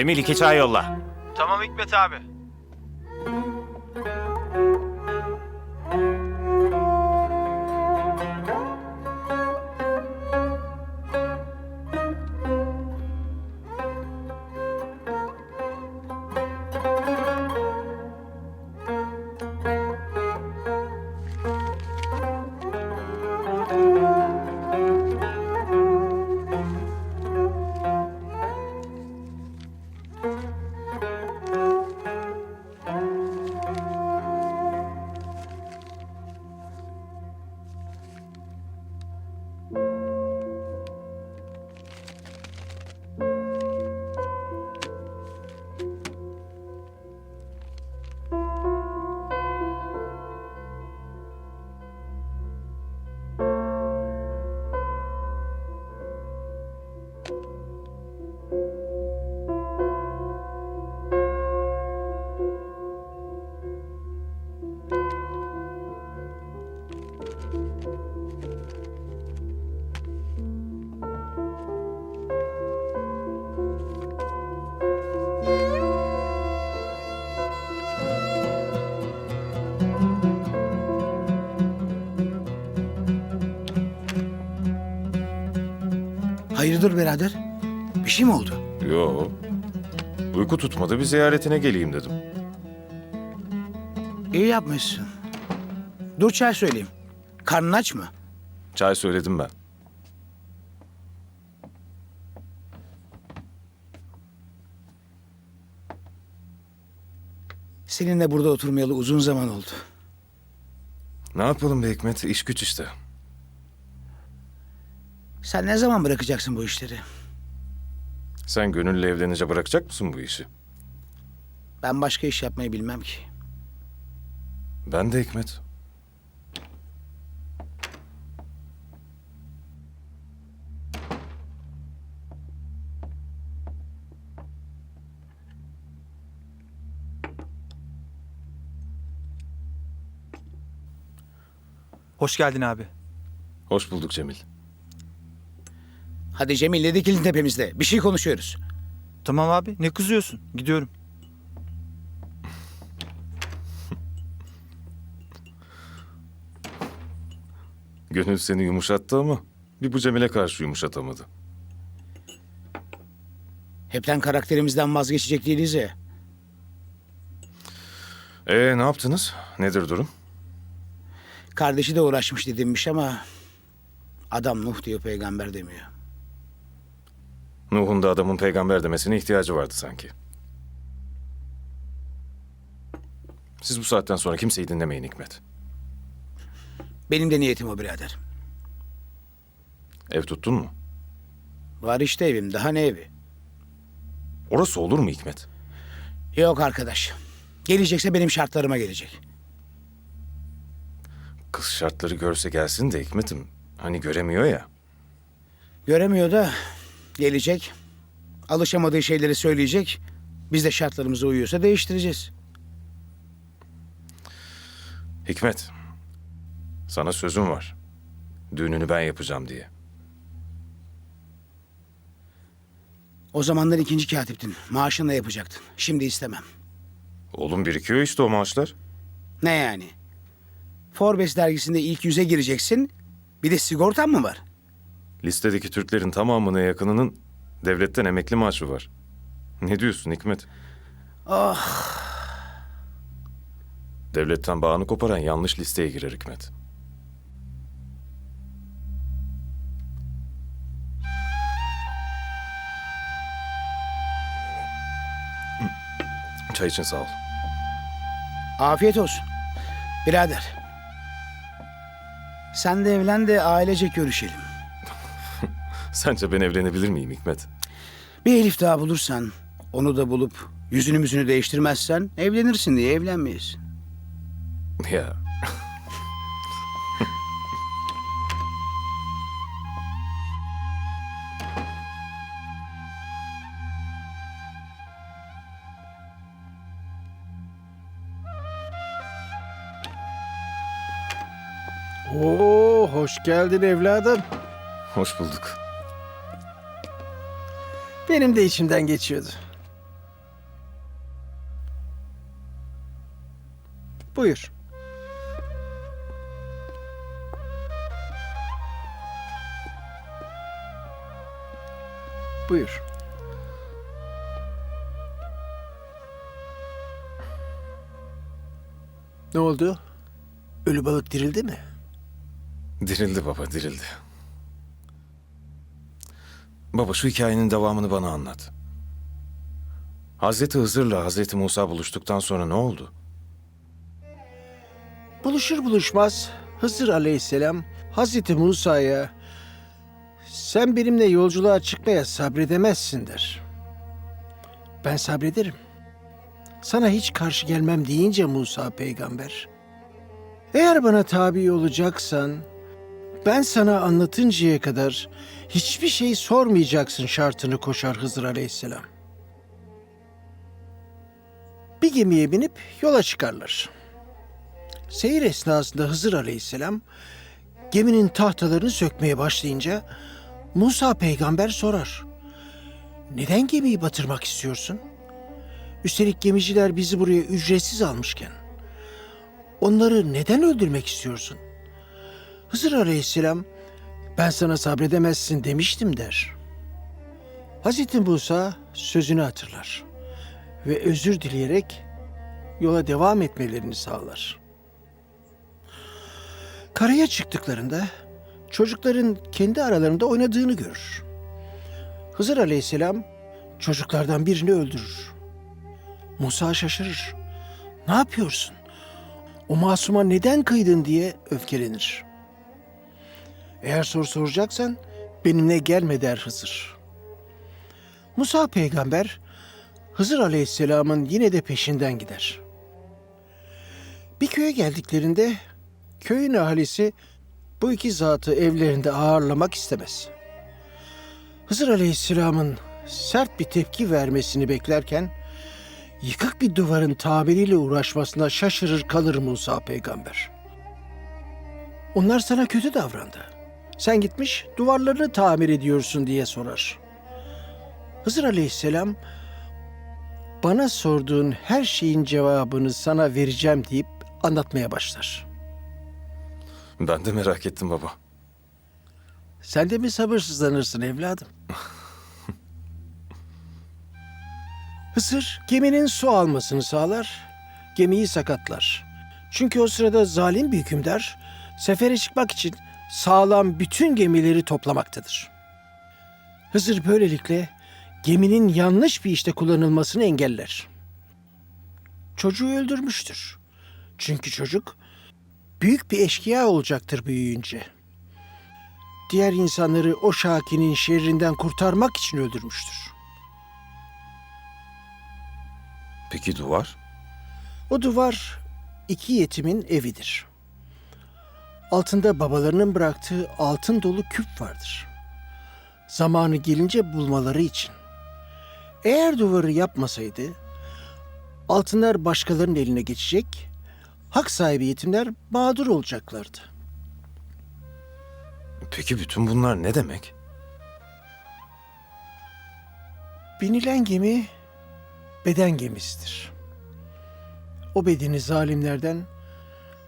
Cemil iki çay yolla. Tamam Hikmet abi. Hayırdır birader? Bir şey mi oldu? Yo. Uyku tutmadı bir ziyaretine geleyim dedim. İyi yapmışsın. Dur çay söyleyeyim. Karnın aç mı? Çay söyledim ben. Seninle burada oturmayalı uzun zaman oldu. Ne yapalım be Hikmet? İş güç işte. Sen ne zaman bırakacaksın bu işleri? Sen gönüllü evlenince bırakacak mısın bu işi? Ben başka iş yapmayı bilmem ki. Ben de Hikmet. Hoş geldin abi. Hoş bulduk Cemil. Hadi Cemil'le dikilin tepemizde. Bir şey konuşuyoruz. Tamam abi ne kızıyorsun? Gidiyorum. Gönül seni yumuşattı ama bir bu Cemil'e karşı yumuşatamadı. Hepten karakterimizden vazgeçecek değiliz ya. Ee ne yaptınız? Nedir durum? Kardeşi de uğraşmış dedimmiş ama... Adam Nuh diyor peygamber demiyor. Nuh'un da adamın peygamber demesine ihtiyacı vardı sanki. Siz bu saatten sonra kimseyi dinlemeyin Hikmet. Benim de niyetim o birader. Ev tuttun mu? Var işte evim. Daha ne evi? Orası olur mu Hikmet? Yok arkadaş. Gelecekse benim şartlarıma gelecek. Kız şartları görse gelsin de Hikmet'im. Hani göremiyor ya. Göremiyor da gelecek. Alışamadığı şeyleri söyleyecek. Biz de şartlarımıza uyuyorsa değiştireceğiz. Hikmet, sana sözüm var. Düğününü ben yapacağım diye. O zamanlar ikinci katiptin. Maaşını da yapacaktın. Şimdi istemem. Oğlum birikiyor işte o maaşlar. Ne yani? Forbes dergisinde ilk yüze gireceksin. Bir de sigortan mı var? Listedeki Türklerin tamamına yakınının devletten emekli maaşı var. Ne diyorsun Hikmet? Ah Devletten bağını koparan yanlış listeye girer Hikmet. Çay için sağ ol. afiyet olsun. Birader. Sen de evlen de ailecek görüşelim. Sence ben evlenebilir miyim Hikmet? Bir herif daha bulursan, onu da bulup yüzünü müzünü değiştirmezsen evlenirsin diye evlenmeyiz. Ya Oo, hoş geldin evladım. hoş bulduk. Benim de içimden geçiyordu. Buyur. Buyur. Ne oldu? Ölü balık dirildi mi? Dirildi baba, dirildi. Baba şu hikayenin devamını bana anlat. Hazreti Hızır'la Hazreti Musa buluştuktan sonra ne oldu? Buluşur buluşmaz Hızır aleyhisselam Hazreti Musa'ya sen benimle yolculuğa çıkmaya sabredemezsin der. Ben sabrederim. Sana hiç karşı gelmem deyince Musa peygamber. Eğer bana tabi olacaksan ben sana anlatıncaya kadar hiçbir şey sormayacaksın şartını koşar Hızır aleyhisselam. Bir gemiye binip yola çıkarlar. Seyir esnasında Hızır Aleyhisselam geminin tahtalarını sökmeye başlayınca Musa peygamber sorar. Neden gemiyi batırmak istiyorsun? Üstelik gemiciler bizi buraya ücretsiz almışken. Onları neden öldürmek istiyorsun? Hızır Aleyhisselam ben sana sabredemezsin demiştim der. Hazreti Musa sözünü hatırlar ve özür dileyerek yola devam etmelerini sağlar. Karaya çıktıklarında çocukların kendi aralarında oynadığını görür. Hızır Aleyhisselam çocuklardan birini öldürür. Musa şaşırır. Ne yapıyorsun? O masuma neden kıydın diye öfkelenir. Eğer soru soracaksan benimle gelme der Hızır. Musa peygamber Hızır Aleyhisselam'ın yine de peşinden gider. Bir köye geldiklerinde köyün ahalisi bu iki zatı evlerinde ağırlamak istemez. Hızır Aleyhisselam'ın sert bir tepki vermesini beklerken yıkık bir duvarın tamiriyle uğraşmasına şaşırır kalır Musa peygamber. Onlar sana kötü davrandı. Sen gitmiş duvarlarını tamir ediyorsun diye sorar. Hızır Aleyhisselam bana sorduğun her şeyin cevabını sana vereceğim deyip anlatmaya başlar. Ben de merak ettim baba. Sen de mi sabırsızlanırsın evladım? Hısır geminin su almasını sağlar, gemiyi sakatlar. Çünkü o sırada zalim bir hükümdar sefere çıkmak için sağlam bütün gemileri toplamaktadır. Hızır böylelikle geminin yanlış bir işte kullanılmasını engeller. Çocuğu öldürmüştür. Çünkü çocuk büyük bir eşkıya olacaktır büyüyünce. Diğer insanları o Şaki'nin şerrinden kurtarmak için öldürmüştür. Peki duvar? O duvar iki yetimin evidir. Altında babalarının bıraktığı altın dolu küp vardır. Zamanı gelince bulmaları için. Eğer duvarı yapmasaydı altınlar başkalarının eline geçecek, hak sahibi yetimler mağdur olacaklardı. Peki bütün bunlar ne demek? Binilen gemi beden gemisidir. O bedeni zalimlerden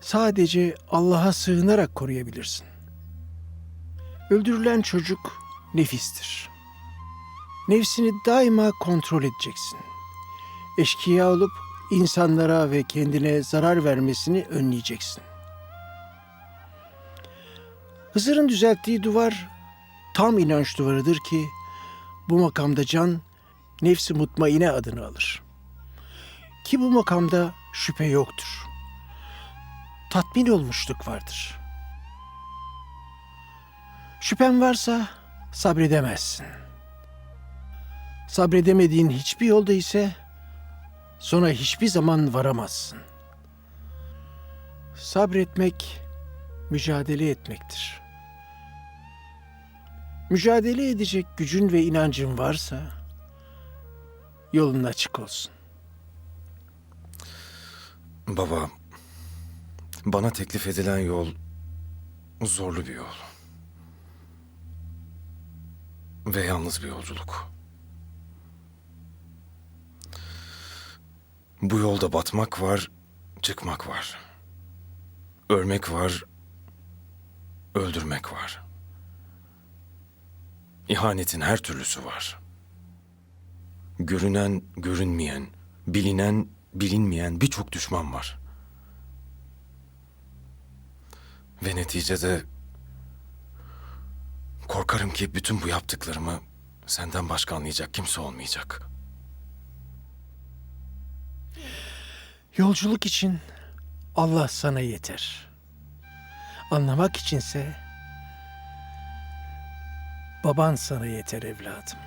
sadece Allah'a sığınarak koruyabilirsin. Öldürülen çocuk nefistir. Nefsini daima kontrol edeceksin. Eşkıya olup insanlara ve kendine zarar vermesini önleyeceksin. Hızır'ın düzelttiği duvar tam inanç duvarıdır ki bu makamda can nefsi mutmaine adını alır. Ki bu makamda şüphe yoktur. Tatmin olmuşluk vardır. Şüphen varsa sabredemezsin. Sabredemediğin hiçbir yolda ise sona hiçbir zaman varamazsın. Sabretmek mücadele etmektir. Mücadele edecek gücün ve inancın varsa yolun açık olsun. Baba, bana teklif edilen yol zorlu bir yol. Ve yalnız bir yolculuk. Bu yolda batmak var, çıkmak var. Ölmek var, öldürmek var. İhanetin her türlüsü var. Görünen, görünmeyen, bilinen, bilinmeyen birçok düşman var. Ve neticede korkarım ki bütün bu yaptıklarımı senden başka anlayacak kimse olmayacak. Yolculuk için Allah sana yeter. Anlamak içinse baban sana yeter evladım.